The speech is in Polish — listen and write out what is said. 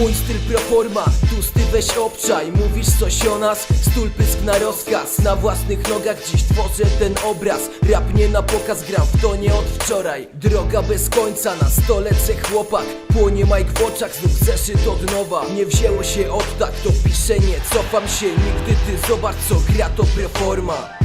Mój styl proforma, tłusty weź obczaj. Mówisz coś o nas, stul pysk na rozkaz. Na własnych nogach dziś tworzę ten obraz. Rap nie na pokaz, gram w to nie od wczoraj. Droga bez końca, na stole cech chłopak. Płonie Mike w oczach, znów zeszyt od nowa. Nie wzięło się od tak, to pisze nie. Cofam się Nigdy ty zobacz co gra to proforma